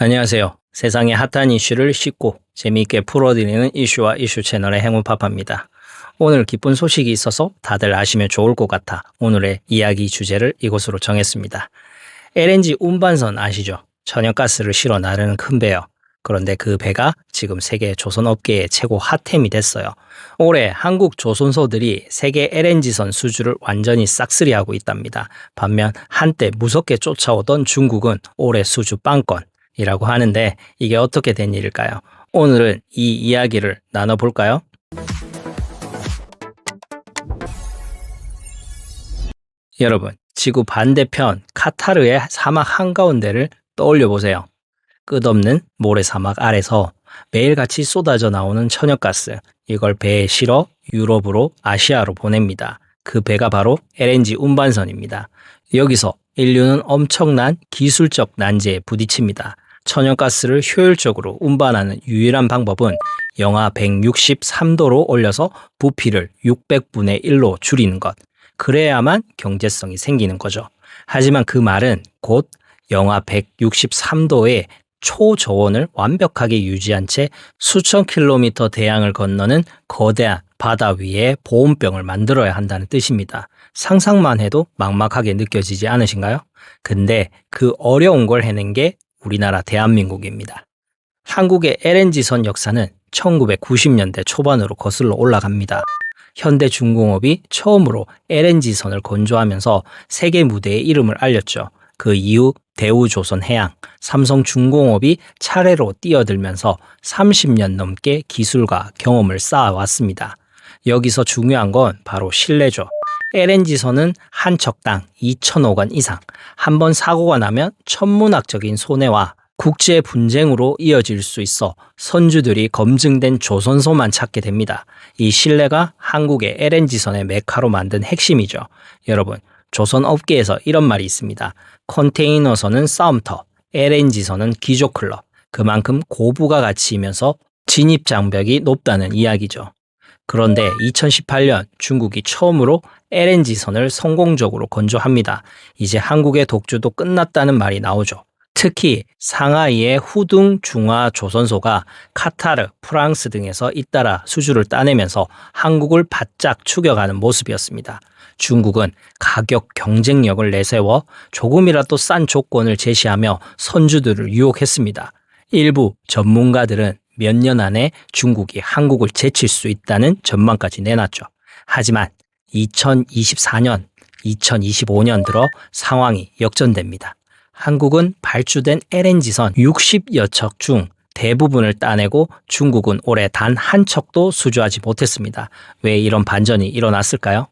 안녕하세요. 세상의 핫한 이슈를 쉽고 재미있게 풀어드리는 이슈와 이슈 채널의 행운파파입니다. 오늘 기쁜 소식이 있어서 다들 아시면 좋을 것 같아 오늘의 이야기 주제를 이곳으로 정했습니다. LNG 운반선 아시죠? 천연가스를 실어 나르는 큰 배요. 그런데 그 배가 지금 세계 조선업계의 최고 핫템이 됐어요. 올해 한국 조선소들이 세계 LNG선 수주를 완전히 싹쓸이하고 있답니다. 반면 한때 무섭게 쫓아오던 중국은 올해 수주 빵건 이라고 하는데 이게 어떻게 된 일일까요? 오늘은 이 이야기를 나눠볼까요? 여러분, 지구 반대편 카타르의 사막 한가운데를 떠올려 보세요. 끝없는 모래사막 아래서 매일같이 쏟아져 나오는 천연가스, 이걸 배에 실어 유럽으로 아시아로 보냅니다. 그 배가 바로 LNG 운반선입니다. 여기서 인류는 엄청난 기술적 난제에 부딪힙니다. 천연가스를 효율적으로 운반하는 유일한 방법은 영하 163도로 올려서 부피를 600분의 1로 줄이는 것. 그래야만 경제성이 생기는 거죠. 하지만 그 말은 곧 영하 163도의 초저온을 완벽하게 유지한 채 수천 킬로미터 대양을 건너는 거대한 바다 위에 보온병을 만들어야 한다는 뜻입니다. 상상만 해도 막막하게 느껴지지 않으신가요? 근데 그 어려운 걸 해낸 게 우리나라 대한민국입니다. 한국의 LNG선 역사는 1990년대 초반으로 거슬러 올라갑니다. 현대중공업이 처음으로 LNG선을 건조하면서 세계 무대에 이름을 알렸죠. 그 이후 대우조선해양, 삼성중공업이 차례로 뛰어들면서 30년 넘게 기술과 경험을 쌓아왔습니다. 여기서 중요한 건 바로 신뢰죠. LNG선은 한 척당 2천억 원 이상, 한 번 사고가 나면 천문학적인 손해와 국제 분쟁으로 이어질 수 있어 선주들이 검증된 조선소만 찾게 됩니다. 이 신뢰가 한국의 LNG선의 메카로 만든 핵심이죠. 여러분, 조선 업계에서 이런 말이 있습니다. 컨테이너선은 싸움터, LNG선은 기조클럽. 그만큼 고부가 가치이면서 진입 장벽이 높다는 이야기죠. 그런데 2018년 중국이 처음으로 LNG선을 성공적으로 건조합니다. 이제 한국의 독주도 끝났다는 말이 나오죠. 특히 상하이의 후둥 중화 조선소가 카타르, 프랑스 등에서 잇따라 수주를 따내면서 한국을 바짝 추격하는 모습이었습니다. 중국은 가격 경쟁력을 내세워 조금이라도 싼 조건을 제시하며 선주들을 유혹했습니다. 일부 전문가들은 몇 년 안에 중국이 한국을 제칠 수 있다는 전망까지 내놨죠. 하지만 2024년, 2025년 들어 상황이 역전됩니다. 한국은 발주된 LNG선 60여 척 중 대부분을 따내고 중국은 올해 단 한 척도 수주하지 못했습니다. 왜 이런 반전이 일어났을까요?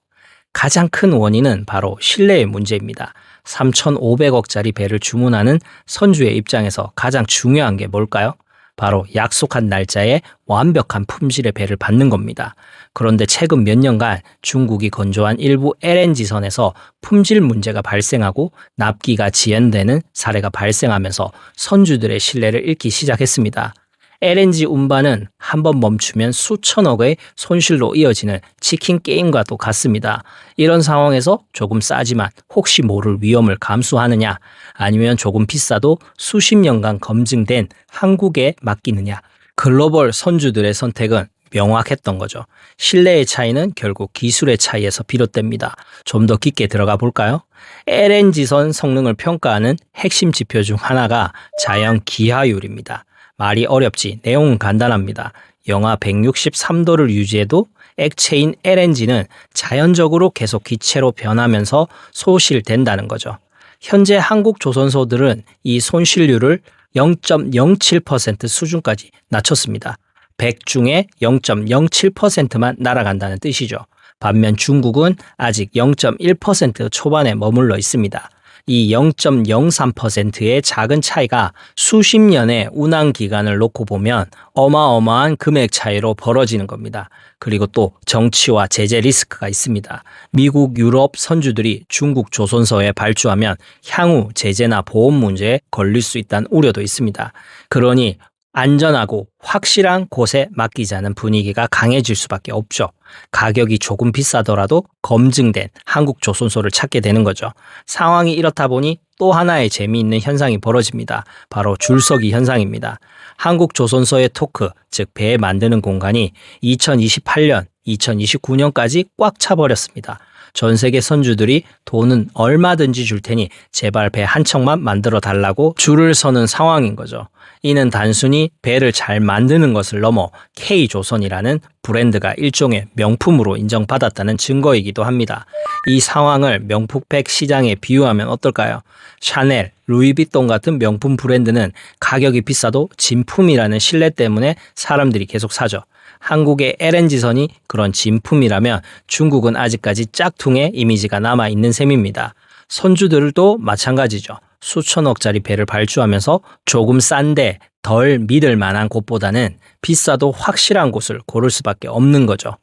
가장 큰 원인은 바로 신뢰의 문제입니다. 3,500억짜리 배를 주문하는 선주의 입장에서 가장 중요한 게 뭘까요? 바로 약속한 날짜에 완벽한 품질의 배를 받는 겁니다. 그런데 최근 몇 년간 중국이 건조한 일부 LNG선에서 품질 문제가 발생하고 납기가 지연되는 사례가 발생하면서 선주들의 신뢰를 잃기 시작했습니다. LNG 운반은 한 번 멈추면 수천억의 손실로 이어지는 치킨 게임과도 같습니다. 이런 상황에서 조금 싸지만 혹시 모를 위험을 감수하느냐 아니면 조금 비싸도 수십 년간 검증된 한국에 맡기느냐 글로벌 선주들의 선택은 명확했던 거죠. 신뢰의 차이는 결국 기술의 차이에서 비롯됩니다. 좀 더 깊게 들어가 볼까요? LNG선 성능을 평가하는 핵심 지표 중 하나가 자연 기하율입니다. 말이 어렵지 내용은 간단합니다. 영하 163도를 유지해도 액체인 LNG는 자연적으로 계속 기체로 변하면서 소실된다는 거죠. 현재 한국 조선소들은 이 손실률을 0.07% 수준까지 낮췄습니다. 100 중에 0.07%만 날아간다는 뜻이죠. 반면 중국은 아직 0.1% 초반에 머물러 있습니다. 이 0.03%의 작은 차이가 수십 년의 운항 기간을 놓고 보면 어마어마한 금액 차이로 벌어지는 겁니다. 그리고 또 정치와 제재 리스크가 있습니다. 미국, 유럽 선주들이 중국 조선소에 발주하면 향후 제재나 보험 문제에 걸릴 수 있다는 우려도 있습니다. 그러니 안전하고 확실한 곳에 맡기자는 분위기가 강해질 수밖에 없죠. 가격이 조금 비싸더라도 검증된 한국 조선소를 찾게 되는 거죠. 상황이 이렇다 보니 또 하나의 재미있는 현상이 벌어집니다. 바로 줄서기 현상입니다. 한국 조선소의 토크, 즉 배 만드는 공간이 2028년, 2029년까지 꽉 차버렸습니다. 전 세계 선주들이 돈은 얼마든지 줄 테니 제발 배 한 척만 만들어 달라고 줄을 서는 상황인 거죠. 이는 단순히 배를 잘 만드는 것을 넘어 K조선이라는 브랜드가 일종의 명품으로 인정받았다는 증거이기도 합니다. 이 상황을 명품백 시장에 비유하면 어떨까요? 샤넬, 루이비통 같은 명품 브랜드는 가격이 비싸도 진품이라는 신뢰 때문에 사람들이 계속 사죠. 한국의 LNG선이 그런 진품이라면 중국은 아직까지 짝퉁의 이미지가 남아 있는 셈입니다. 선주들도 마찬가지죠. 수천억짜리 배를 발주하면서 조금 싼데 덜 믿을 만한 곳보다는 비싸도 확실한 곳을 고를 수밖에 없는 거죠.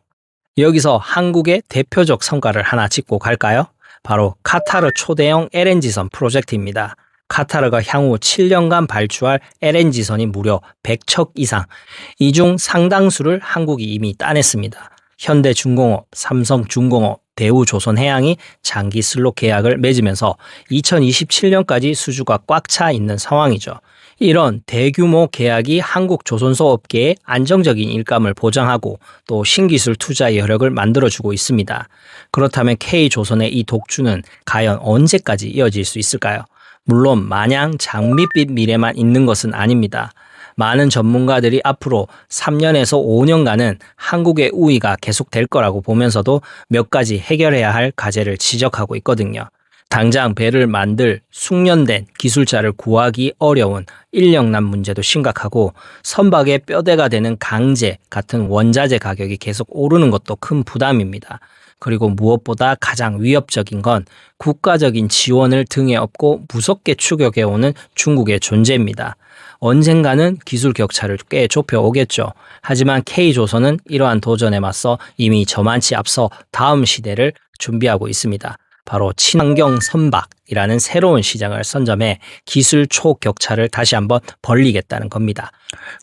여기서 한국의 대표적 성과를 하나 짚고 갈까요? 바로 카타르 초대형 LNG선 프로젝트입니다. 카타르가 향후 7년간 발주할 LNG선이 무려 100척 이상, 이 중 상당수를 한국이 이미 따냈습니다. 현대중공업, 삼성중공업, 대우조선해양이 장기 슬롯 계약을 맺으면서 2027년까지 수주가 꽉 차 있는 상황이죠. 이런 대규모 계약이 한국 조선소 업계에 안정적인 일감을 보장하고 또 신기술 투자 여력을 만들어주고 있습니다. 그렇다면 K조선의 이 독주는 과연 언제까지 이어질 수 있을까요? 물론 마냥 장밋빛 미래만 있는 것은 아닙니다. 많은 전문가들이 앞으로 3년에서 5년간은 한국의 우위가 계속될 거라고 보면서도 몇 가지 해결해야 할 과제를 지적하고 있거든요. 당장 배를 만들 숙련된 기술자를 구하기 어려운 인력난 문제도 심각하고 선박의 뼈대가 되는 강제 같은 원자재 가격이 계속 오르는 것도 큰 부담입니다. 그리고 무엇보다 가장 위협적인 건 국가적인 지원을 등에 업고 무섭게 추격해오는 중국의 존재입니다. 언젠가는 기술 격차를 꽤 좁혀 오겠죠. 하지만 K조선은 이러한 도전에 맞서 이미 저만치 앞서 다음 시대를 준비하고 있습니다. 바로 친환경 선박이라는 새로운 시장을 선점해 기술 초격차를 다시 한번 벌리겠다는 겁니다.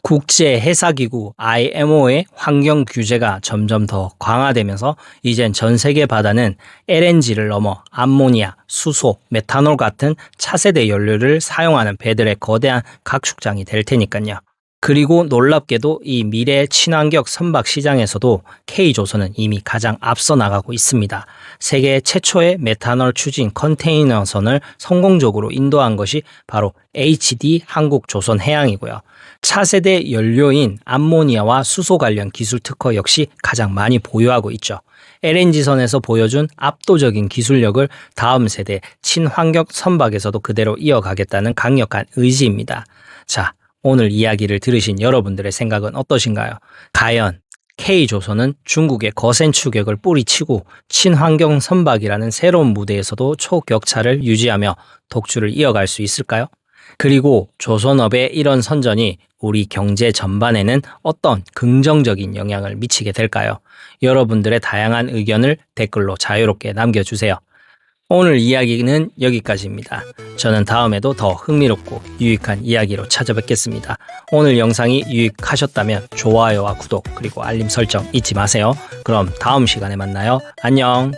국제 해사기구 IMO의 환경 규제가 점점 더 강화되면서 이젠 전 세계 바다는 LNG를 넘어 암모니아, 수소, 메탄올 같은 차세대 연료를 사용하는 배들의 거대한 각축장이 될 테니까요. 그리고 놀랍게도 이 미래 친환경 선박 시장에서도 K조선은 이미 가장 앞서 나가고 있습니다. 세계 최초의 메탄올 추진 컨테이너선을 성공적으로 인도한 것이 바로 HD 한국조선해양이고요. 차세대 연료인 암모니아와 수소 관련 기술 특허 역시 가장 많이 보유하고 있죠. LNG선에서 보여준 압도적인 기술력을 다음 세대 친환경 선박에서도 그대로 이어가겠다는 강력한 의지입니다. 자, 오늘 이야기를 들으신 여러분들의 생각은 어떠신가요? 과연 K조선은 중국의 거센 추격을 뿌리치고 친환경 선박이라는 새로운 무대에서도 초격차를 유지하며 독주를 이어갈 수 있을까요? 그리고 조선업의 이런 선전이 우리 경제 전반에는 어떤 긍정적인 영향을 미치게 될까요? 여러분들의 다양한 의견을 댓글로 자유롭게 남겨주세요. 오늘 이야기는 여기까지입니다. 저는 다음에도 더 흥미롭고 유익한 이야기로 찾아뵙겠습니다. 오늘 영상이 유익하셨다면 좋아요와 구독 그리고 알림 설정 잊지 마세요. 그럼 다음 시간에 만나요. 안녕.